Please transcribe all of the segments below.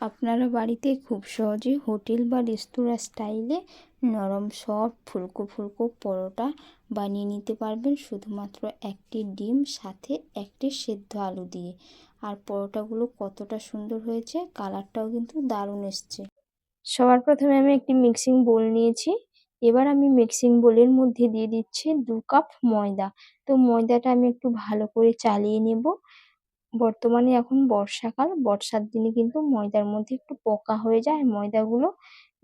আপনারা বাড়িতে খুব সহজে হোটেল বা রেস্তোরাঁ স্টাইলে নরম, সফট, ফুলকো ফুলকো পরোটা বানিয়ে নিতে পারবেন। শুধুমাত্র একটি ডিম, সাথে একটি সেদ্ধ আলু দিয়ে। আর পরোটাগুলো কতটা সুন্দর হয়েছে, কালারটাও কিন্তু দারুণ এসছে। সবার প্রথমে আমি একটি মিক্সিং বোল নিয়েছি। এবার আমি মিক্সিং বোলের মধ্যে দিয়ে দিচ্ছি দু কাপ ময়দা। তো ময়দাটা আমি একটু ভালো করে চালিয়ে নেব। বর্তমানে এখন বর্ষাকাল। বর্ষার দিনে কিন্তু ময়দার মধ্যে একটু পোকা হয়ে যায় ময়দাগুলো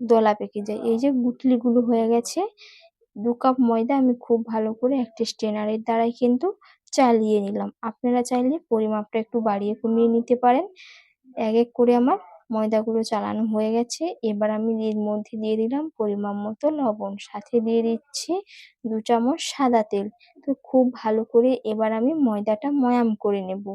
দলা পেকে যায়। এই যে গুটলিগুলো হয়ে গেছে, দু কাপ ময়দা আমি খুব ভালো করে একটি স্ট্রেনারের দ্বারাই কিন্তু চালিয়ে নিলাম। আপনারা চাইলে পরিমাপটা একটু বাড়িয়ে কমিয়ে নিতে পারেন। এক এক করে আমার ময়দাগুলো চালানো হয়ে গেছে। এবার আমি এর মধ্যে দিয়ে দিলাম পরিমাপ মতো লবণ। সাথে দিয়ে দিচ্ছি দু চামচ সাদা তেল। তো খুব ভালো করে এবার আমি ময়দাটা ময়াম করে নেব।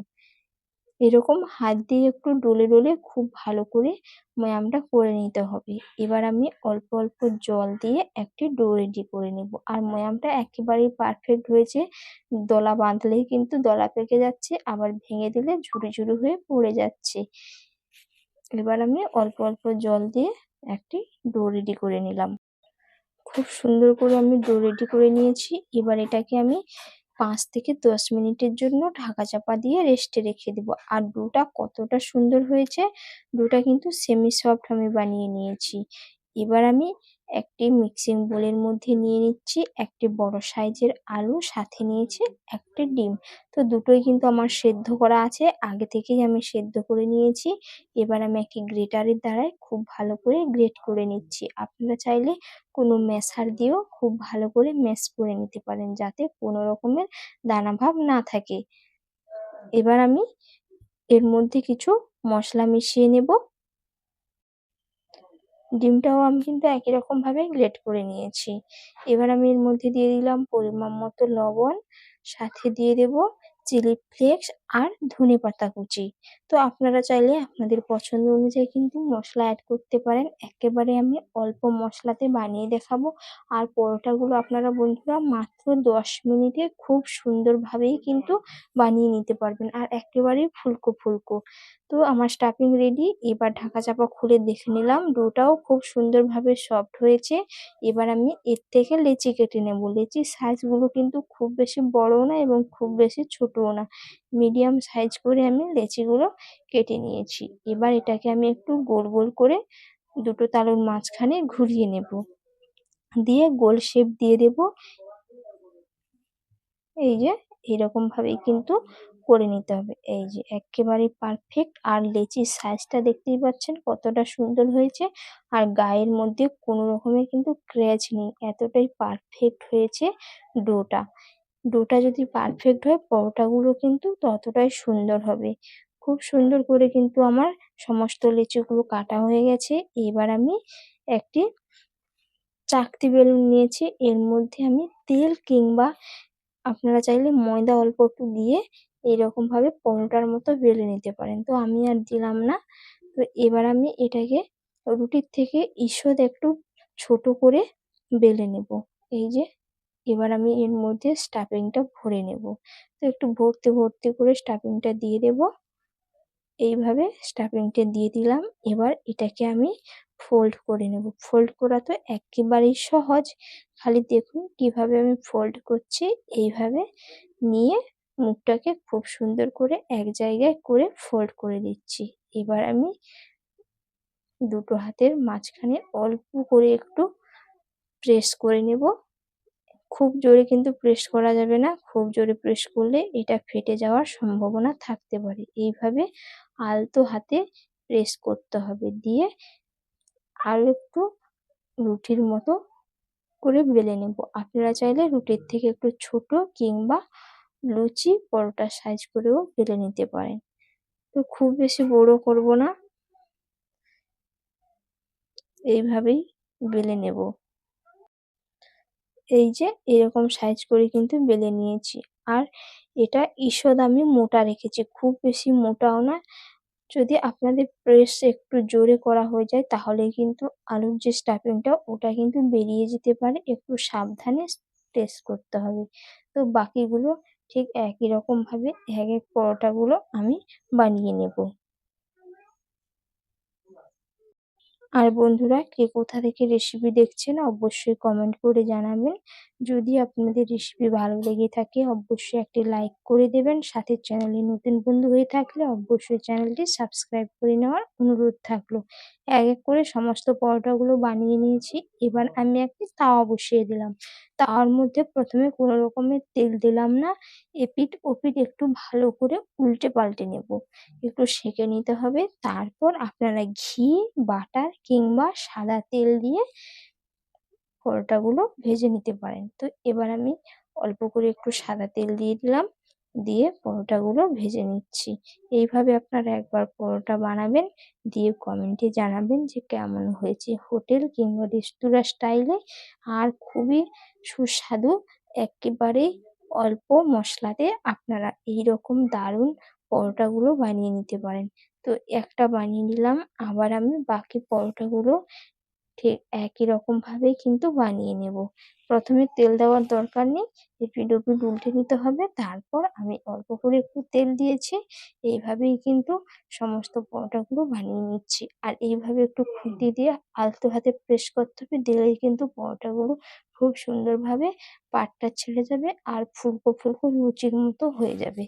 এরকম হাত দিয়ে একটু ডলে ডলে খুব ভালো করে ময়ামটা করে নিতে হবে। এবার আমি অল্প অল্প জল দিয়ে একটি ডো রেডি করে নেব। আর ময়ামটা একেবারেই পারফেক্ট হয়েছে। দলা বাঁধলেই কিন্তু দলা পেকে যাচ্ছে, আবার ভেঙে দিলে ঝুড়ি ঝুড়ি হয়ে পড়ে যাচ্ছে। এবার আমি অল্প অল্প জল দিয়ে একটি ডো রেডি করে নিলাম। খুব সুন্দর করে আমি ডো রেডি করে নিয়েছি। এবার এটাকে আমি পাঁচ থেকে দশ মিনিটের জন্য ঢাকা চাপা দিয়ে রেস্টে রেখে দেব। আর ডোটা কতটা সুন্দর হয়েছে ডোটা কিন্তু সেমি সফট আমি বানিয়ে নিয়েছি। এবার আমি একটি মিক্সিং বোলের মধ্যে নিয়ে নিচ্ছি, একটি বড় সাইজের আলু, সাথে নিয়েছি একটি ডিম। তো দুটোই কিন্তু আমার সেদ্ধ করা আছে, আগে থেকেই আমি সেদ্ধ করে নিয়েছি। এবার আমি একটি গ্রেটারের দ্বারায় খুব ভালো করে গ্রেট করে নিচ্ছি। আপনারা চাইলে কোনো ম্যাশার দিয়েও খুব ভালো করে ম্যাশ করে নিতে পারেন, যাতে কোনো রকমের দানাভাব না থাকে। এবার আমি এর মধ্যে কিছু মশলা মিশিয়ে নেব। ডিমটাও আমি কিন্তু একই রকম ভাবে গ্রেট করে নিয়েছি। এবার আমি এর মধ্যে দিয়ে দিলাম পরিমাণ মতো লবণ, সাথে দিয়ে দেব চিলি ফ্লেক্স আর ধনে পাতা কুচি। তো আপনারা চাইলে আপনাদের পছন্দ অনুযায়ী কিন্তু মশলা অ্যাড করতে পারেন। একেবারে আমি অল্প মশলাতে বানিয়ে দেখাবো। আর পরোটাগুলো আপনারা বন্ধুরা মাত্র দশ মিনিটে খুব সুন্দরভাবেই কিন্তু বানিয়ে নিতে পারবেন। আর একেবারেই ফুলকো ফুলকো। তো আমার স্টাফিং রেডি এবার ঢাকা চাপা খুলে দেখে নিলাম ডোটাও খুব সুন্দরভাবে সফট হয়েছে। এবার আমি এর থেকে লেচি কেটে নেব। লেচির সাইজগুলো কিন্তু খুব বেশি বড়ও না এবং খুব বেশি ছোটও না। মিডিয়াম সাইজ করে আমি লেচিগুলো কেটে নিয়েছি। এবার এটাকে আমি একটু গোল গোল করে দুটো তালুর মাঝখানে ঘুরিয়ে নেব। দিয়ে গোল শেপ দিয়ে দেব। এই যে এরকম ভাবেই কিন্তু করে নিতে হবে। এই যে একেবারে পারফেক্ট আর লেচির সাইজটা দেখতেই পাচ্ছেন কতটা সুন্দর হয়েছে। আর গায়ের মধ্যে কোনো রকমের কিন্তু ক্র্যাচ নেই। এতটাই পারফেক্ট হয়েছে ডোটা। ডোটা যদি পারফেক্ট হয়, পরোটাগুলো কিন্তু ততটাই সুন্দর হবে। খুব সুন্দর করে কিন্তু আমার সমস্ত লিচুগুলো কাটা হয়ে গেছে। এবার আমি একটি চাকতি বেলুন নিয়েছি। এর মধ্যে আমি তেল কিংবা আপনারা চাইলে ময়দা অল্প একটু দিয়ে এরকম ভাবে পরোটার মতো বেলে নিতে পারেন। তো আমি আর দিলাম না। তো এবার আমি এটাকে রুটির থেকে ঈষৎ একটু ছোট করে বেলে নেব। এই যে, এবার আমি এর মধ্যে স্টাফিংটা ভরে নেব। তো একটু ভর্তি ভর্তি করে স্টাফিংটা দিয়ে দেব। এইভাবে স্টাফিংটা দিয়ে দিলাম। এবার এটাকে আমি ফোল্ড করে নেব। ফোল্ড করা তো একেবারেই সহজ। খালি দেখুন কীভাবে আমি ফোল্ড করছি। এইভাবে নিয়ে মুখটাকে খুব সুন্দর করে এক জায়গায় করে ফোল্ড করে দিচ্ছি এবার আমি দুটো হাতের মাঝখানে অল্প করে একটু প্রেস করে নেব। খুব জোরে কিন্তু প্রেস করা যাবে না, খুব জোরে প্রেস করলে এটা ফেটে যাওয়ার সম্ভাবনা থাকতে পারে। এইভাবে আলতো হাতে প্রেস করতে হবে দিয়ে আরও একটু রুটির মতো করে বেলে নেব। আপনারা চাইলে রুটির থেকে একটু ছোট কিংবা লুচি, পরোটার সাইজ করেও বেলে নিতে পারেন। তো খুব বেশি বড় করব না। এইভাবেই বেলে নেব। এই যে, এরকম সাইজ করে কিন্তু বেলে নিয়েছি। আর এটা ঈষৎ আমি মোটা রেখেছি, খুব বেশি মোটাও না। যদি আপনাদের প্রেস একটু জোরে করা হয়ে যায়, তাহলে কিন্তু আলুর যে স্টাফিংটা ওটা কিন্তু বেরিয়ে যেতে পারে। একটু সাবধানে টেস্ট করতে হবে। তো বাকিগুলো ঠিক একই রকমভাবে এক এক পরোটাগুলো আমি বানিয়ে নেব। আর বন্ধুরা, কে কোথা থেকে রেসিপি দেখছেন অবশ্যই কমেন্ট করে জানাবেন। যদি আপনাদের রেসিপি ভালো লেগে থাকে, অবশ্যই একটি লাইক করে দেবেন। সাথে চ্যানেলে নতুন বন্ধু হয়ে থাকলে অবশ্যই চ্যানেলটি সাবস্ক্রাইব করে নেওয়ার অনুরোধ থাকল। এক এক করে সমস্ত পরোটাগুলো বানিয়ে নিয়েছি। এবার আমি একটি তাওয়া বসিয়ে দিলাম। তাওয়ার মধ্যে প্রথমে কোনো রকমের তেল দিলাম না। এপিঠ ওপিঠ একটু ভালো করে উল্টে পাল্টে নেব। একটু সেঁকে নিতে হবে। তারপর আপনারা ঘি, বাটার কিংবা সাদা তেল দিয়ে পরোটাগুলো ভেজে নিতে পারেন। তো এবার আমি অল্প করে একটু সাদা তেল দিয়ে দিলাম, দিয়ে পরোটাগুলো ভেজে নিচ্ছি। এইভাবে আপনারা একবার পরোটা বানাবেন, দিয়ে কমেন্টে জানাবেন যে কেমন হয়েছে হোটেল কিংবা রেস্তোরাঁ স্টাইলে। আর খুবই সুস্বাদু, একেবারে অল্প মশলাতে আপনারা এই রকম দারুণ পরোটাগুলো বানিয়ে নিতে পারেন। তো একটা বানিয়ে নিলাম। আবার আমি বাকি পরোটাগুলো ঠিক একই রকম ভাবেই কিন্তু বানিয়ে নেব। প্রথমে তেল দেওয়ার দরকার নেই এপিঠ ওপিঠ উল্টে নিতে হবে। তারপর আমি অল্প করে একটু তেল দিয়েছি, এইভাবেই কিন্তু সমস্ত পরোটাগুলো বানিয়ে নিচ্ছি। আর এইভাবে একটু খুন্তি দিয়ে আলতো হাতে প্রেস করতে হবে, দিলেই কিন্তু পরোটাগুলো খুব সুন্দরভাবে পাটটা ছেড়ে যাবে আর ফুলকো ফুলকো লুচির মতো হয়ে যাবে।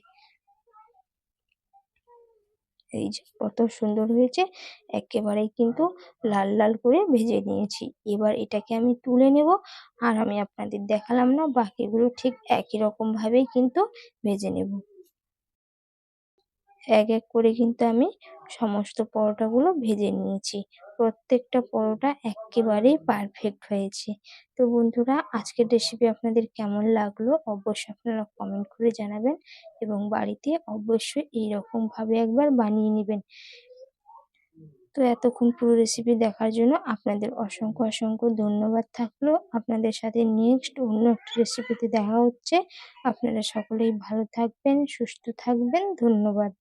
এই যে কত সুন্দর হয়েছে, একেবারেই কিন্তু লাল লাল করে ভেজে নিয়েছি। এবার এটাকে আমি তুলে নেব, আর আমি আপনাদের দেখালাম না, বাকিগুলো ঠিক একই রকম ভাবেই কিন্তু ভেজে নেব। এক এক করে কিন্তু আমি সমস্ত পরোটাগুলো ভেজে নিয়েছি। প্রত্যেকটা পরোটা একেবারেই পারফেক্ট হয়েছে। তো বন্ধুরা, আজকের রেসিপি আপনাদের কেমন লাগল অবশ্যই আপনারা কমেন্ট করে জানাবেন এবং বাড়িতে অবশ্যই এইরকম ভাবে একবার বানিয়ে নেবেন। তো এতক্ষণ পুরো রেসিপি দেখার জন্য আপনাদের অসংখ্য অসংখ্য ধন্যবাদ থাকল। আপনাদের সাথে নেক্সট অন্য একটা রেসিপিতে দেখা হচ্ছে। আপনারা সকলেই ভালো থাকবেন, সুস্থ থাকবেন। ধন্যবাদ।